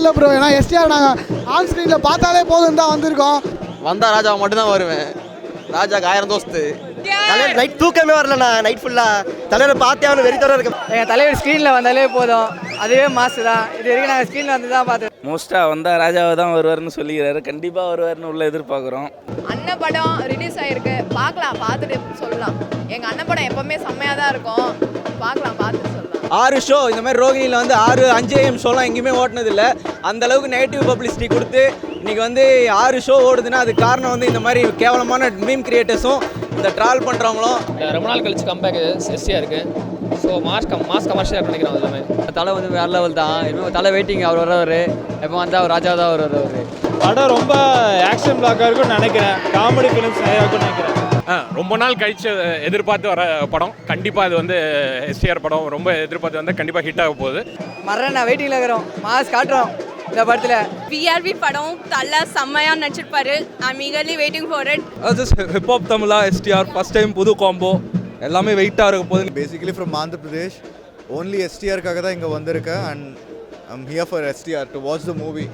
இல்லை ப்ரோ ஏன்னா எஸ்டிஆர் நாங்கள் ஆன் ஸ்க்ரீனில் பார்த்தாலே போதும் தான் வந்திருக்கோம். வந்தா ராஜா மட்டும்தான் வருவேன். ராஜாக்கு ஆயிரம் தோஸ்து தலைவர் நைட் தூக்கமே வரலண்ணா நைட் ஃபுல்லாக தலைவரை பார்த்தே அவனு வெறித்தோட இருக்கு எங்கள் தலைவர் ஸ்க்ரீனில் வந்தாலே போதும். அதுவே மாசு தான். இது வரைக்கும் நாங்கள் ஸ்க்ரீனில் வந்து தான் பார்த்தோம். மோஸ்ட்டாக வந்தால் ராஜாவை தான் வருவார்னு சொல்லிக்கிறாரு. கண்டிப்பாக வருவார்னு உள்ள எதிர்பார்க்குறோம். அண்ணன் படம் ரிலீஸ் ஆயிருக்கு. பார்க்கலாம் பார்த்துட்டு சொல்லலாம். எங்க அண்ணன் படம் எப்பவுமே செம்மையா தான் இருக்கும். பார்க்கலாம் பார்த்துட்டு சொல்லலாம் ஆறு ஷோ இந்த மாதிரி ரோகிணியில் வந்து ஆறு அஞ்சு ஏஎம் ஷோலாம் எங்கேயுமே ஓட்டினது இல்லை அந்த அளவுக்கு நெகட்டிவ் பப்ளிசிட்டி கொடுத்து இன்னைக்கு வந்து ஆறு ஷோ ஓடுதுன்னா அதுக்கு காரணம் வந்து இந்த மாதிரி கேவலமான மீம் கிரியேட்டர்ஸும் இந்த ட்ரால் பண்ணுறவங்களும் ரொம்ப நாள் கழிச்சு கம்பேக் எஸ்டியாக இருக்கு. ஸோ மாஸ் கம் மாஸ் கமர்ஷியலாக நினைக்கிறேன் அது எல்லாமே. தலை வந்து வேற லெவல் தான். இனிமேல் தலை வெயிட்டிங் அவர் வர்றவர். எப்போ வந்தால் அவர் ராஜா தான் வருவார் அவர் படம் ரொம்ப ஆக்ஷன் பிளாக்காக இருக்கும்னு நினைக்கிறேன். காமெடி ஃபிலிம்ஸ் நிறையா இருக்கும்னு நினைக்கிறேன். ரொம்ப நாள் கழிச்சு எதிர்பார்த்து வர படம். கண்டிப்பாக அது வந்து எஸ்டிஆர் படம். ரொம்ப எதிர்பார்த்து வந்து கண்டிப்பாக ஹிட் ஆக போகுது. மரண வெயிட்டிங்கில் இருக்கிறோம். மாஸ் காட்டுறோம் இந்த படத்தில். பிஆர்பி படம் தலை செம்மையா நடிச்சிருப்பாரு. I'm eagerly waiting for it Hiphop Tamizha STR first time புது காம்போ எல்லாமே வெயிட்டாக இருக்க போகுது. Basically from Andhra Pradesh only எஸ்டிஆருக்காக தான் இங்கே வந்திருக்கேன். And I'm here for STR to watch the movie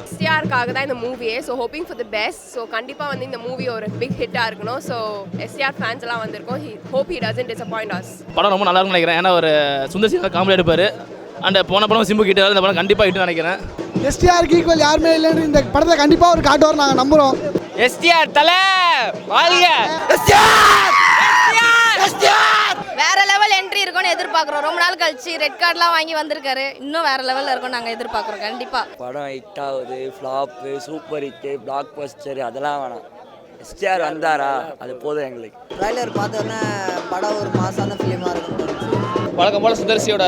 எஸ்டிஆருக்காக தான் இந்த மூவியே so hoping for the best so கண்டிப்பா வந்து இந்த மூவி ஒரு பிக் ஹிட்டா இருக்கணும். ஸோ எஸ்டிஆர் ஃபேன்ஸ் எல்லாம் வந்திருக்கோம். He hope he doesn't disappoint us படம் ரொம்ப நல்லா இருக்கும்னு நினைக்கிறேன். ஏன்னா ஒரு சுந்தர் சிங் காமெடி எடுப்பார். அண்ட் போன படம் சிம்பு கிட்ட இந்த படம் கண்டிப்பாக ஹிட் நினைக்கிறேன். எஸ்டிஆருக்கு ஈக்குவல் யாருமே இல்லைன்னு இந்த படத்தை கண்டிப்பாக ஒரு காட்டுவார் நாங்கள் நம்புகிறோம் எஸ்டிஆர் தலை வாழ்க. வேற லெவல் என்ட்ரி இருக்கும்னு எதிர்பார்க்குறோம். ரொம்ப நாள் கழிச்சு ரெட் கார்டெலாம் வாங்கி வந்திருக்காரு. இன்னும் வேற லெவலில் இருக்கும் நாங்கள் எதிர்பார்க்குறோம். கண்டிப்பா. படம் ஹிட் ஆகுது. Flop super hit blockbuster அதெல்லாம் வேணாம். எஸ்டிஆர் வந்தாரா? அது போதும் எங்களுக்கு. ட்ரைலர் பார்த்தோன்னே படம் ஒரு மாசான ஃபிலிமாக இருக்கும் வழக்கம் போல் சுந்தர்சியோட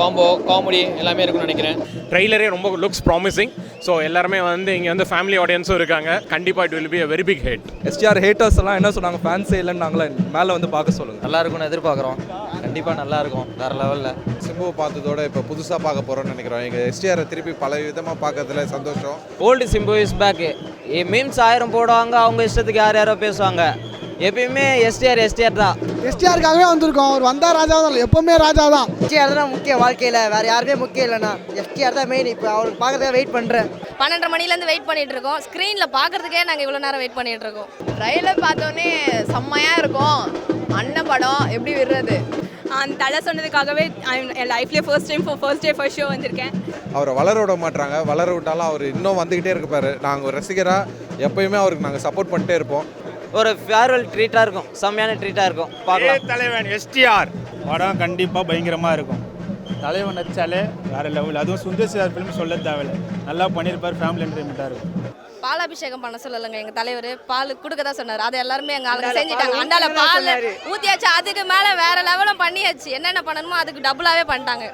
காம்போ காமெடி எல்லாமே இருக்கும்னு நினைக்கிறேன். ட்ரெய்லரே ரொம்ப லுக்ஸ் ப்ராமிசிங் ஸோ எல்லாருமே வந்து இங்கே வந்து ஃபேமிலி ஆடியன்ஸும் இருக்காங்க. கண்டிப்பாக it will be a very big hit STR haters எல்லாம் என்ன சொன்னாங்க? ஃபேன்ஸே இல்லைன்னு நாங்களே மேலே வந்து பார்க்க சொல்லுங்கள் நல்லா இருக்கும்னு எதிர்பார்க்குறோம். கண்டிப்பாக நல்லா இருக்கும் வேறு லெவலில். சிம்புவை பார்த்ததோட இப்போ புதுசாக பார்க்க போகிறோம்னு நினைக்கிறோம். எங்கள் எஸ்டிஆரை திருப்பி பல விதமாக பார்க்கறதுல சந்தோஷம். Old Simbu is back memes ஆயிரம் போடுவாங்க அவங்க இஷ்டத்துக்கு யார் யாரோ பேசுவாங்க. எப்பயுமே எஸ்டிஆர் எஸ்டிஆர் தான். எஸ்டிஆருக்காகவே வந்திருக்கோம். அவர் வந்தால் ராஜா தான் எப்போவுமே ராஜா தான். எஸ்டிஆர் தான் முக்கிய வாழ்க்கையில். வேறு யாருமே முக்கியம் இல்லைண்ணா. எஸ்டிஆர் தான் மெயின் இப்போ அவருக்கு பார்க்கறதுக்காக வெயிட் பண்ணுறேன் பன்னெண்டரை மணிலேருந்து வெயிட் பண்ணிட்டு இருக்கோம். ஸ்க்ரீனில் பார்க்கறதுக்கே நாங்கள் இவ்வளோ நேரம் வெயிட் பண்ணிட்டு இருக்கோம். ட்ரைலர் பார்த்தோன்னே செம்மையா இருக்கும். அண்ணன் படம் எப்படி விடுறது? அந்த தலை சொன்னதுக்காகவே என் லைஃப்லேயே first time first day first show வந்திருக்கேன். அவரை வளர விட மாட்டாங்க வளர விட்டாலும் அவர் இன்னும் வந்துக்கிட்டே இருப்பார். நாங்கள் ஒரு ரசிகராக எப்பயுமே அவருக்கு நாங்கள் சப்போர்ட் பண்ணிட்டே இருப்போம். ஒரு ஃபேர்வெல் ட்ரீட்டாக இருக்கும். செம்மையான ட்ரீட்டாக இருக்கும். பார்க்கலாம். தலைவன் எஸ்டிஆர் படம் கண்டிப்பாக பயங்கரமாக இருக்கும். தலைவன் நடிச்சாலே வேற லெவல் அதுவும் சுந்தர் சிஆர் ஃபிலிம் சொல்ல தேவையில்ல. நல்லா பண்ணியிருப்பார். ஃபேமிலி என்டர்டைன்மெண்ட்டாக இருக்கும். பாலாபிஷேகம் பண்ண சொல்லலைங்க எங்க தலைவர். பால் கொடுக்க தான் சொன்னார். அதை எல்லாருமே எங்க ஆளுங்க செஞ்சுட்டாங்க. அண்டால பால் ஊத்தியாச்சு. அதுக்கு மேல வேற லெவலும் பண்ணியாச்சு. என்னென்ன பண்ணணுமோ அதுக்கு டபுளாவே பண்ணிட்டாங்க.